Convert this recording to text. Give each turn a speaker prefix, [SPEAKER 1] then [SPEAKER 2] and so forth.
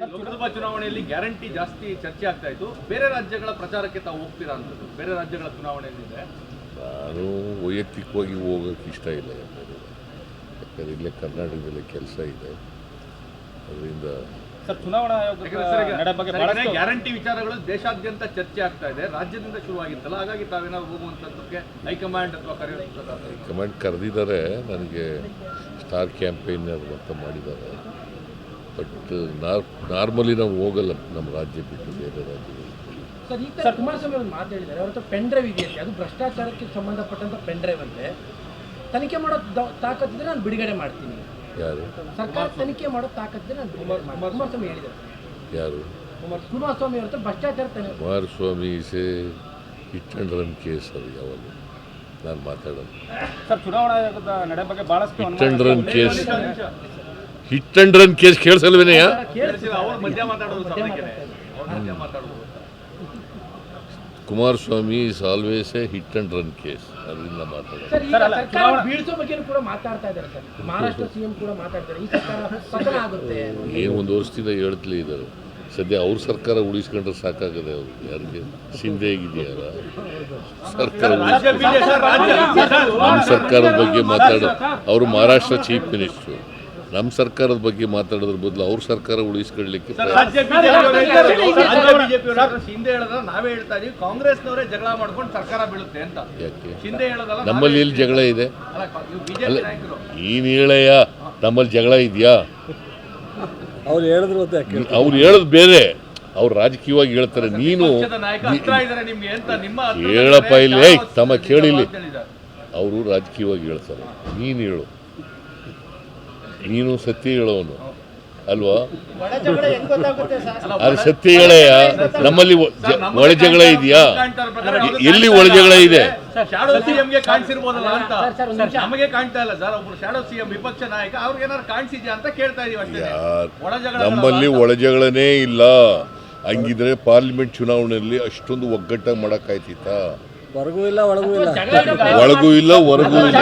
[SPEAKER 1] ಲೋಕಸಭಾ ಚುನಾವಣೆಯಲ್ಲಿ ಗ್ಯಾರಂಟಿ ಜಾಸ್ತಿ ಚರ್ಚೆ ಆಗ್ತಾ ಇತ್ತು. ಬೇರೆ ರಾಜ್ಯಗಳ ಪ್ರಚಾರಕ್ಕೆ ತಾವು ಹೋಗ್ತೀರಾ ಅಂತದ್ದು? ಬೇರೆ ರಾಜ್ಯಗಳ ಚುನಾವಣೆಯಲ್ಲಿದೆ
[SPEAKER 2] ನಾನು ವೈಯಕ್ತಿಕವಾಗಿ ಹೋಗಕ್ಕೆ ಇಷ್ಟ ಇಲ್ಲ ಯಾಕಂದರೆ ಯಾಕಂದರೆ ಇಲ್ಲೇ ಕರ್ನಾಟಕದಲ್ಲಿ ಕೆಲಸ ಇದೆ. ಅದರಿಂದ
[SPEAKER 3] ಸರ್ ಚುನಾವಣಾ ಆಯೋಗದ ನಡೆ ಬಗ್ಗೆ ಬಹಳಷ್ಟು
[SPEAKER 1] ಗ್ಯಾರಂಟಿ ವಿಚಾರಗಳು ದೇಶಾದ್ಯಂತ ಚರ್ಚೆ ಆಗ್ತಾ ಇದೆ. ರಾಜ್ಯದಿಂದ ಶುರುವಾಗಿತ್ತಲ್ಲ ಹಾಗಾಗಿ ತಾವೇನಾದ್ರು ಹೋಗುವಂತದ್ದಕ್ಕೆ ಹೈಕಮಾಂಡ್ ಅಥವಾ ಕರೆಯುವಂಥದ್ದು
[SPEAKER 2] ಹೈಕಮಾಂಡ್ ಕರೆದಿದ್ದಾರೆ. ನನಗೆ ಸ್ಟಾರ್ ಕ್ಯಾಂಪೇನ್ ಅಂತ ಮಾಡಿದ್ದಾರೆ. ಬಟ್ ನಾರ್ ನಾರ್ಮಲಿ ನಾವು ಹೋಗಲ್ಲ ನಮ್ಮ ರಾಜ್ಯ ಬಿಟ್ಟು ಬೇರೆ
[SPEAKER 4] ಸರ್ ಈ ತರ ಕುಮಾರಸ್ವಾಮಿ ಒಂದು ಮಾತು ಹೇಳಿದ್ದಾರೆ. ಅವ್ರ ಹತ್ರ ಪೆನ್ ಡ್ರೈವ್ ಇದೆಯಂತೆ ಅದು ಭ್ರಷ್ಟಾಚಾರಕ್ಕೆ ಸಂಬಂಧಪಟ್ಟಂತ ಪೆನ್ ಡ್ರೈವ್ ಅಂತೆ. ತನಿಖೆ ಮಾಡೋ ತಾಕತ್ತಿದ್ರೆ ನಾನು ಬಿಡುಗಡೆ ಮಾಡ್ತೀನಿ.
[SPEAKER 2] ಯಾರು?
[SPEAKER 4] ಸರ್ಕಾರ ತನಿಖೆ ಮಾಡೋ ತಾಕತ್ತಿದ್ರೆ ನಾನು ಕುಮಾರಸ್ವಾಮಿ ಹೇಳಿದ್ದಾರೆ.
[SPEAKER 2] ಯಾರು?
[SPEAKER 4] ಕುಮಾರಸ್ವಾಮಿ ಅವ್ರ ಹತ್ರ ಭ್ರಷ್ಟಾಚಾರ ತನಿಖೆ.
[SPEAKER 2] Kumaraswamy is a hit and run case ಅದು ಯಾವಾಗ? ನಾನು ಮಾತಾಡೋದು.
[SPEAKER 3] ಸರ್ ಚುನಾವಣಾ ನಡೆ ಬಗ್ಗೆ ಭಾಳಷ್ಟು
[SPEAKER 2] hit and run case. Hit and run case ಕೇಳಿಸಲ್ವೇನೆಯ Kumaraswamy is always a hit and run case. ಅದರಿಂದ
[SPEAKER 4] ಮಾತಾಡ್ತಾರೆ.
[SPEAKER 2] ಏನು ಒಂದು ವರ್ಷದಿಂದ ಹೇಳ್ತಲೇ ಇದ್ದಾರೆ. ಸದ್ಯ ಅವ್ರ ಸರ್ಕಾರ ಉಳಿಸ್ಕೊಂಡ್ರೆ ಸಾಕಾಗದೆ ಅವರು. ಯಾರಿಗೆ? ಸಿಂಧೆ ಆಗಿದೆಯಲ್ಲ ಸರ್ಕಾರ ನಮ್ಮ ಸರ್ಕಾರದ ಬಗ್ಗೆ ಮಾತಾಡೋ ಅವರು ಮಹಾರಾಷ್ಟ್ರ ಚೀಫ್ ಮಿನಿಸ್ಟ್ರು. ನಮ್ಮ ಸರ್ಕಾರದ ಬಗ್ಗೆ ಮಾತಾಡೋದ್ರ ಬದಲು ಅವ್ರ ಸರ್ಕಾರ ಉಳಿಸ್ಕೊಳ್ಳಿಕ್ಕೆ
[SPEAKER 1] ಸರ್,
[SPEAKER 2] ಪ್ರಯತ್ನ.
[SPEAKER 1] ರಾಜ್ಯ ಬಿಜೆಪಿ ರಾಜ್ಯ ಹಿಂದೆ ಹೇಳೋದ್ರ ನಾವೇ ಹೇಳ್ತಾ ಇದೀವಿ. ಕಾಂಗ್ರೆಸ್ನವರೇ ಜಗಳ ಮಾಡ್ಕೊಂಡು ಸರ್ಕಾರ ಬೀಳುತ್ತೆ ಅಂತ.
[SPEAKER 2] ಯಾಕೆ?
[SPEAKER 1] ಹಿಂದೆ ಹೇಳೋದಲ್ಲ
[SPEAKER 2] ನಮ್ಮಲ್ಲಿ ಎಲ್ಲಿ ಜಗಳ ಇದೆ.
[SPEAKER 1] ಅಲ್ಲ
[SPEAKER 2] ನೀನು ಹೇಳಯ್ಯ ನಮ್ಮಲ್ಲಿ ಜಗಳ ಇದೆಯಾ?
[SPEAKER 5] ಅವ್ರು ಹೇಳಿದ್ರು
[SPEAKER 2] ಅವ್ರು ಹೇಳೋದು ಬೇರೆ. ಅವ್ರು ರಾಜಕೀಯವಾಗಿ ಹೇಳ್ತಾರೆ ನೀನು ಹೇಳಪ್ಪ ಇಲ್ಲಿ, ಏಯ್, ತಮ್ಮ ಕೇಳಿಲ್ಲಿ. ಅವರು ರಾಜಕೀಯವಾಗಿ ಹೇಳ್ತಾರೆ. ನೀನು ಹೇಳು. ನೀನು ಸತ್ಯ ಹೇಳೋನು ಅಲ್ವಾ?
[SPEAKER 1] ಅಲ್ಲ,
[SPEAKER 2] ಅದು ಸತ್ಯ ಹೇಳಯ್ಯ. ನಮ್ಮಲ್ಲಿ
[SPEAKER 1] ಒಳಜಗಳ
[SPEAKER 2] ಇದೆಯಾ? ಎಲ್ಲಿ
[SPEAKER 1] ಒಳಜಗಳ
[SPEAKER 2] ಒಳ ಜಗಳ ಇದೆ? ನಮ್ಮಲ್ಲಿ ಒಳ ಜಗಳನೇ ಇಲ್ಲ. ಹಂಗಿದ್ರೆ ಪಾರ್ಲಿಮೆಂಟ್ ಚುನಾವಣೆಯಲ್ಲಿ ಅಷ್ಟೊಂದು ಒಗ್ಗಟ್ಟಾಗಿ ಮಾಡೋಕ್ಕಾಯ್ತಿತ್ತಾ
[SPEAKER 5] ಹೊರಗೂ ಇಲ್ಲ ಒಳಗೂ ಇಲ್ಲ.
[SPEAKER 2] ಒಳಗೂ ಇಲ್ಲ ಹೊರಗೂ ಇಲ್ಲ.